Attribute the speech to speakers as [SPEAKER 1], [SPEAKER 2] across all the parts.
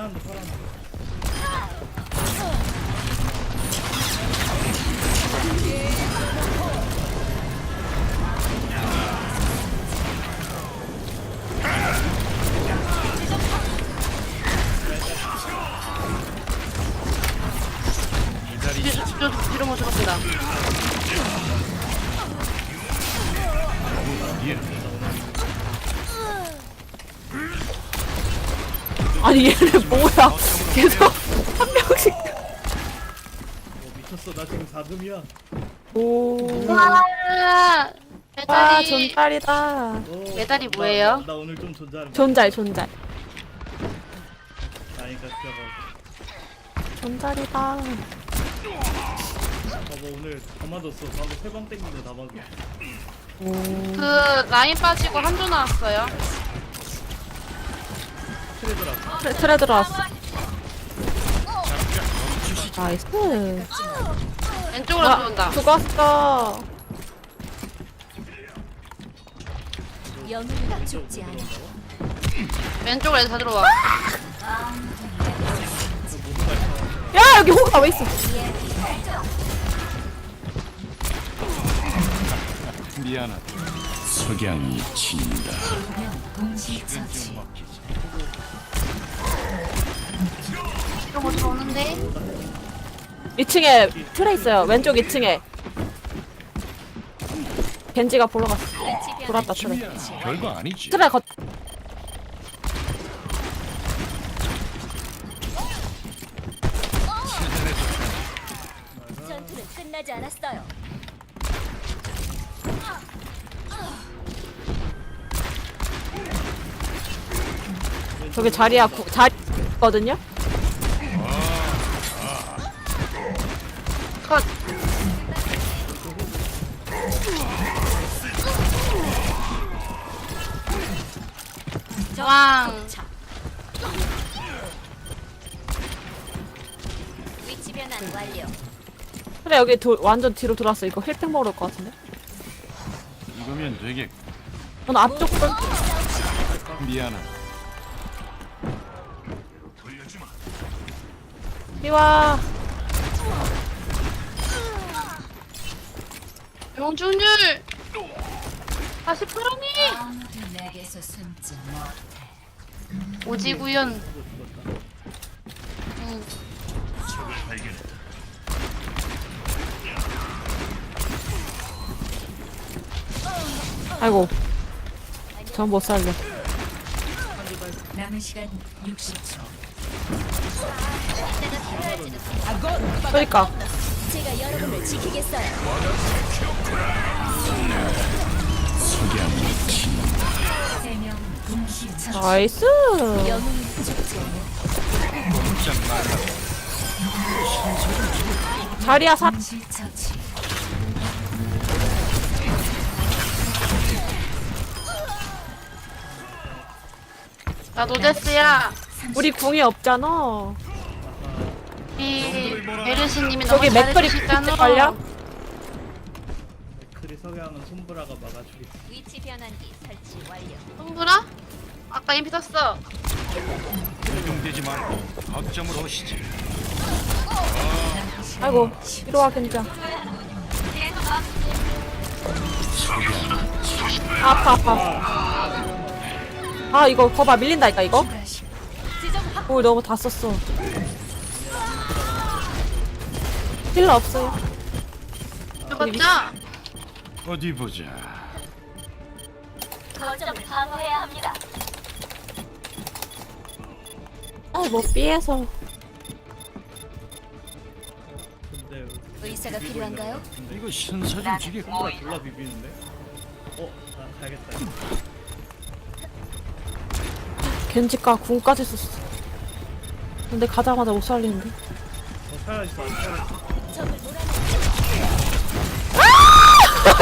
[SPEAKER 1] 파란다 파란다
[SPEAKER 2] 뒤, 뒤로, 뒤로 모셔갑니다.
[SPEAKER 3] 아니 얘네 뭐야? 계속 한 명씩.
[SPEAKER 1] 어 미쳤어 나 지금 4금이야
[SPEAKER 3] 오.
[SPEAKER 2] 와,
[SPEAKER 3] 와
[SPEAKER 2] 메달이.
[SPEAKER 3] 존잘이다.
[SPEAKER 2] 메달이 뭐예요?
[SPEAKER 1] 나, 나 오늘 좀 존잘
[SPEAKER 3] 존잘.
[SPEAKER 1] 아니까 진짜
[SPEAKER 3] 존잘이다.
[SPEAKER 1] 봐봐 오늘 다 맞았어 방금 세방 땡기고 다 맞아
[SPEAKER 2] 그 라인 빠지고 한조 나왔어요.
[SPEAKER 1] 트레드라
[SPEAKER 3] 트레, 트레 들어왔어. 나이스.
[SPEAKER 2] 왼쪽으로
[SPEAKER 3] 아,
[SPEAKER 2] 들어온다.
[SPEAKER 3] 죽었어.
[SPEAKER 4] 영웅은 죽지 않아.
[SPEAKER 2] 왼쪽으로 다 들어와.
[SPEAKER 3] 야 여기 호가 왜 있어?
[SPEAKER 5] 미안하다. 석양이 진다.
[SPEAKER 4] 동시 처치.
[SPEAKER 2] 뒤로 못 들어오는데.
[SPEAKER 3] 2층에 트레 있어요. 왼쪽 2층에. 겐지가 보러 갔어. 돌았다 트레.
[SPEAKER 5] 별거 아니지.
[SPEAKER 3] 트레 거.
[SPEAKER 4] 전투는 끝나지 않았어요.
[SPEAKER 3] 저기 자리야 구, 자리 있거든요.
[SPEAKER 2] 왕.
[SPEAKER 4] 위치 변환 완료.
[SPEAKER 3] 트레 여기 도, 완전 뒤로 돌았어. 이거 힐팩 먹을 것 같은데.
[SPEAKER 5] 이거면 되겠.
[SPEAKER 3] 오늘 앞쪽 분
[SPEAKER 5] 미안하다.
[SPEAKER 3] 이와
[SPEAKER 2] 용준율. 다시 풀어니. 오지구연. 응.
[SPEAKER 3] 아이고 전 못 살려.
[SPEAKER 4] 남은 시간 60초.
[SPEAKER 3] 그러니까
[SPEAKER 4] 제가 여러분을 지키겠어요.
[SPEAKER 3] 나이스. 자리야 사.
[SPEAKER 2] 나 노데스야.
[SPEAKER 3] 우리 궁이 없잖아.
[SPEAKER 2] 이 베르시님이 너무
[SPEAKER 3] 저기
[SPEAKER 2] 잘해주시잖아.
[SPEAKER 3] 걸려?
[SPEAKER 1] 손브라가 막아주겠어
[SPEAKER 4] 위치 변환기 설치 완료.
[SPEAKER 2] 손브라? 아까 인피 떴어.
[SPEAKER 5] 이동되지 말고 거점으로 오시지.
[SPEAKER 3] 아이고 이리 와 겐자. 아파 아파. 아 이거 거봐 밀린다니까 이거. 오 너무 다 썼어. 힐러 없어요.
[SPEAKER 2] 죽었죠?
[SPEAKER 5] 어디 보자.
[SPEAKER 4] 거점을 방어해야 합니다.
[SPEAKER 3] 아뭐 삐에서.
[SPEAKER 1] 근데
[SPEAKER 4] 의사가 필요한가요?
[SPEAKER 5] 이거 신사 좀 지게.
[SPEAKER 1] 손브라 졸라 비비는데 어? 나 가야겠다
[SPEAKER 3] 겐지가 궁까지 썼어. 근데 가자마자 못 살리는데.
[SPEAKER 1] 어 살아있어 안
[SPEAKER 4] 몰아내.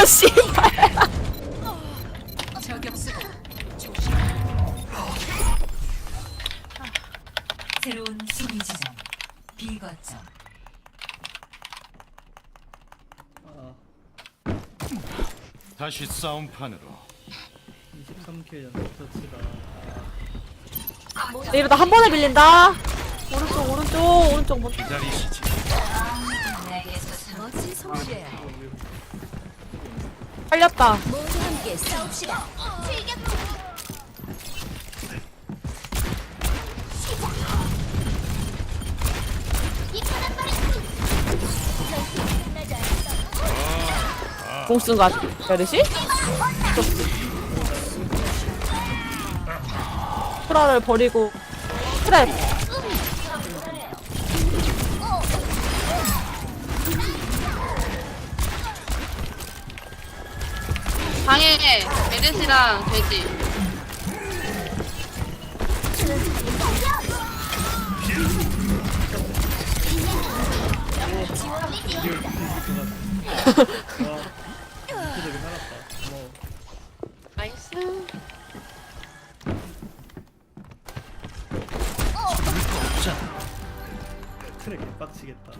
[SPEAKER 3] 아 씨발.
[SPEAKER 4] 새로운 수비 지점. 비거점.
[SPEAKER 1] 아
[SPEAKER 5] 다시 싸움판으로.
[SPEAKER 1] 23K 연속 터치다
[SPEAKER 3] 이러다 한 번에 밀린다. 오른쪽 오른쪽 오른쪽 뭐
[SPEAKER 5] 기다리시지.
[SPEAKER 4] 멋진
[SPEAKER 3] 팔렸다
[SPEAKER 4] 모두 함께 싸웁시다.
[SPEAKER 3] 공쓴가 베르시? 프라를 버리고 트랩
[SPEAKER 2] 방에 메르시랑 돼지. 나이스.
[SPEAKER 1] 트랙 개빡치겠다.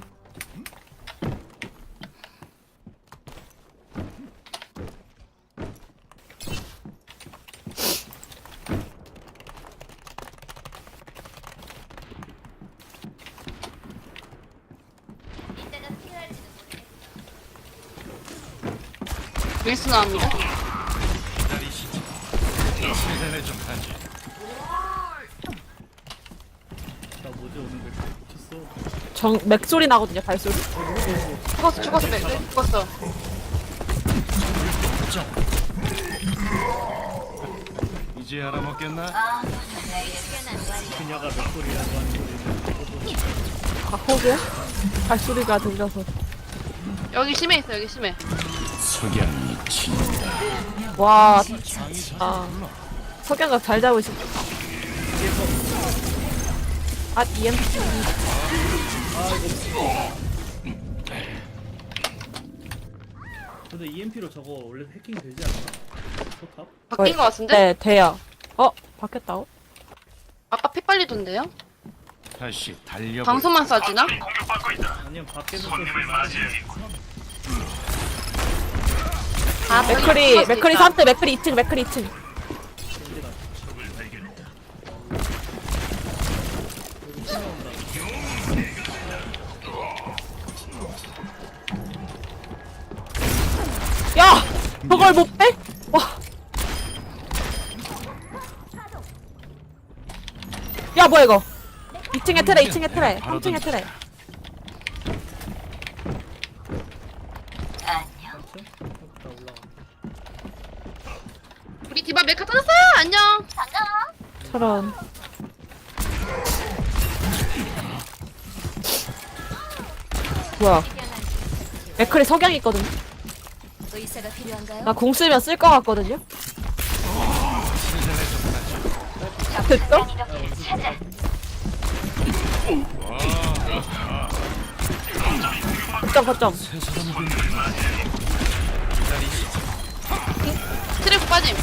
[SPEAKER 2] 윌스 나옵니다.
[SPEAKER 3] 정 맥소리 나거든요 발소리
[SPEAKER 2] 죽었어, 죽었어, 메, 메, 죽었어.
[SPEAKER 5] 이제 알아먹겠나?
[SPEAKER 3] 아 호구 발소리가 들려서
[SPEAKER 2] 여기 심해 있어, 여기 심해.
[SPEAKER 5] 석양이 친다.
[SPEAKER 3] 와 아. 석양각 잘 잡으시 아 EMP
[SPEAKER 1] 근데 EMP로 저거 원래 해킹 되지 않나? 포탑?
[SPEAKER 2] 바뀐 거 같은데?
[SPEAKER 3] 네 돼요 어 바뀌었다고?
[SPEAKER 2] 아까 피 빨리던데요?
[SPEAKER 5] 다시 달려.
[SPEAKER 2] 방송만 쏴지나?
[SPEAKER 1] 아니면 밖에서 쓸수 있어.
[SPEAKER 2] 아,
[SPEAKER 3] 맥크리
[SPEAKER 2] 저기
[SPEAKER 3] 맥크리
[SPEAKER 2] 있다.
[SPEAKER 3] 3대 맥크리 2층 맥크리 2층 야! 저걸 못 빼? 와. 야, 뭐야, 이거? 2층에 트레, 2층에 트레, 3층에 트레.
[SPEAKER 1] 나 올라가.
[SPEAKER 2] 우리 디바 메카 터졌어요! 안녕!
[SPEAKER 3] 저런. 뭐야. 맥클이 석양이 있거든.
[SPEAKER 4] 의사가 필요한가요?
[SPEAKER 3] 나 공 쓰면 쓸 것 같거든요? 됐어? 거점, 거점.
[SPEAKER 2] 트래프 빠짐.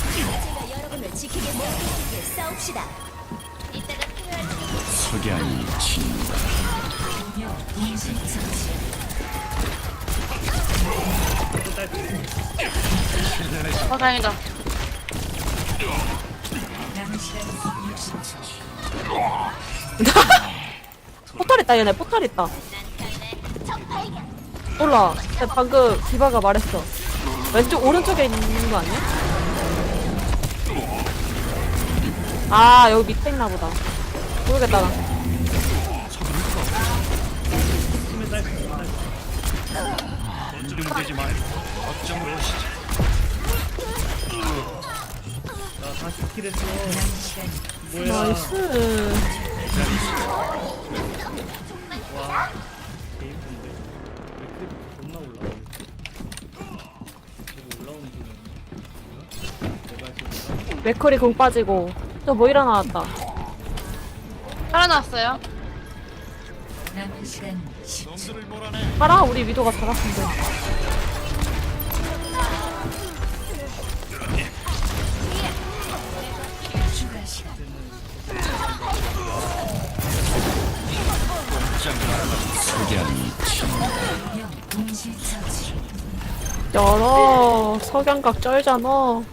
[SPEAKER 5] 석양이 친다.
[SPEAKER 2] 어, 다행이다.
[SPEAKER 3] 포탈 있다, 얘네. 포탈 있다. 몰라. 근데 방금 디바가 말했어. 왼쪽, 오른쪽에 있는 거 아니야? 아, 여기 밑에 있나 보다. 모르겠다, 나.
[SPEAKER 5] 건중되지 말고 거점으로 오시지.
[SPEAKER 1] 나 다시 킬 했어. 뭐야?
[SPEAKER 3] 나이스.
[SPEAKER 1] 와. 게임
[SPEAKER 3] 맥커리 공 빠지고. 저 뭐 일어 나왔다.
[SPEAKER 2] 살아났어요.
[SPEAKER 5] 놈들을 몰아내.
[SPEAKER 3] 봐라, 우리 위도가 잘하는데. 열어. 석양각 쩔잖아.